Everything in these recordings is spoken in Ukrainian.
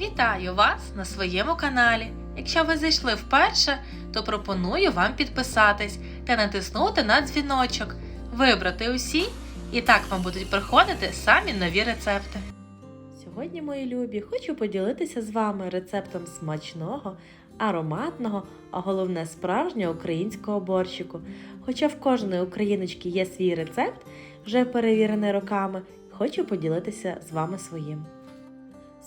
Вітаю вас на своєму каналі. Якщо ви зайшли вперше, то пропоную вам підписатись та натиснути на дзвіночок, вибрати усі, і так вам будуть приходити самі нові рецепти. Сьогодні, мої любі, хочу поділитися з вами рецептом смачного, ароматного, а головне справжнього українського борщику. Хоча в кожної україночки є свій рецепт, вже перевірений роками, хочу поділитися з вами своїм.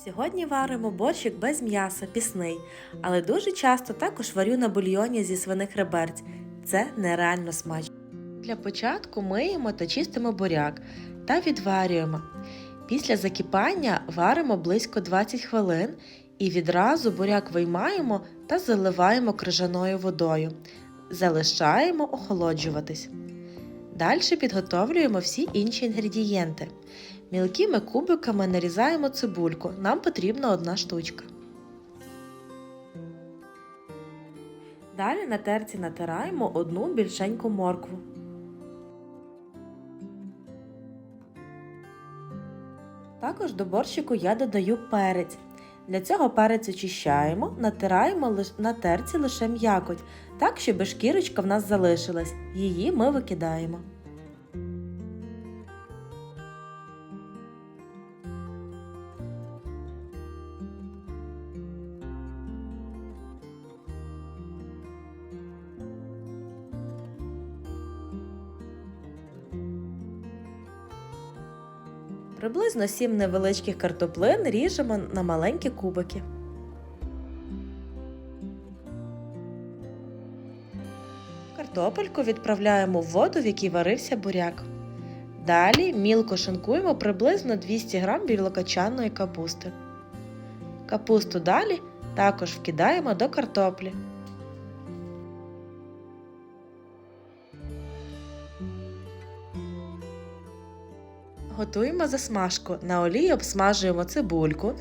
Сьогодні варимо борщик без м'яса, пісний, але дуже часто також варю на бульйоні зі свиних реберць. Це нереально смачно. Для початку миємо та чистимо буряк та відварюємо. Після закипання варимо близько 20 хвилин і відразу буряк виймаємо та заливаємо крижаною водою. Залишаємо охолоджуватись. Далі підготовлюємо всі інші інгредієнти. Мілкими кубиками нарізаємо цибульку. Нам потрібна одна штучка. Далі на терці натираємо одну більшеньку моркву. Також до борщику я додаю перець. Для цього перець очищаємо, натираємо на терці лише м'якоть, так, щоб шкірочка в нас залишилась. Її ми викидаємо. Приблизно 7 невеличких картоплин ріжемо на маленькі кубики. Картопельку відправляємо в воду, в якій варився буряк. Далі мілко шинкуємо приблизно 200 г білокачаної капусти. Капусту далі також вкидаємо до картоплі. Готуємо засмажку. На олії обсмажуємо цибульку.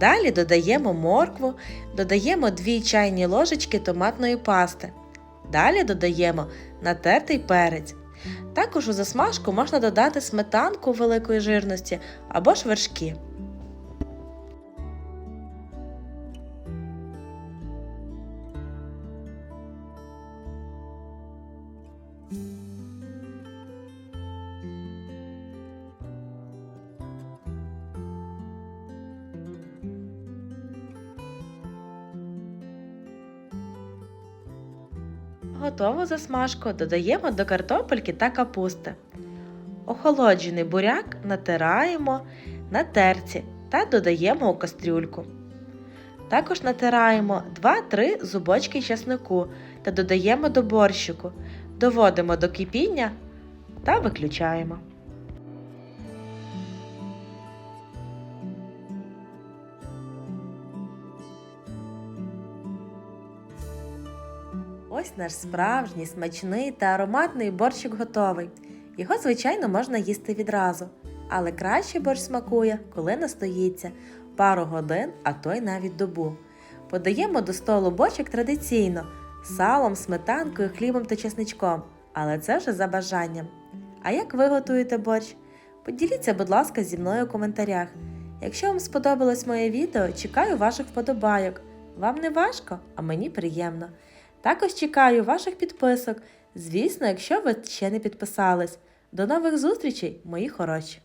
Далі додаємо моркву, додаємо 2 чайні ложечки томатної пасти. Далі додаємо натертий перець. Також у засмажку можна додати сметанку великої жирності або ж вершки. Готову засмажку додаємо до картопельки та капусти. Охолоджений буряк натираємо на терці та додаємо у кастрюльку. Також натираємо 2-3 зубочки чеснику та додаємо до борщику. Доводимо до кипіння та виключаємо. Ось наш справжній смачний та ароматний борщик готовий. Його, звичайно, можна їсти відразу, але краще борщ смакує, коли настоїться пару годин, а то й навіть добу. Подаємо до столу борщик традиційно салом, сметанкою, хлібом та чесничком, але це вже за бажанням. А як ви готуєте борщ? Поділіться, будь ласка, зі мною у коментарях. Якщо вам сподобалось моє відео, чекаю ваших вподобайок. Вам не важко, а мені приємно. Також чекаю ваших підписок. Звісно, якщо ви ще не підписались. До нових зустрічей, мої хороші!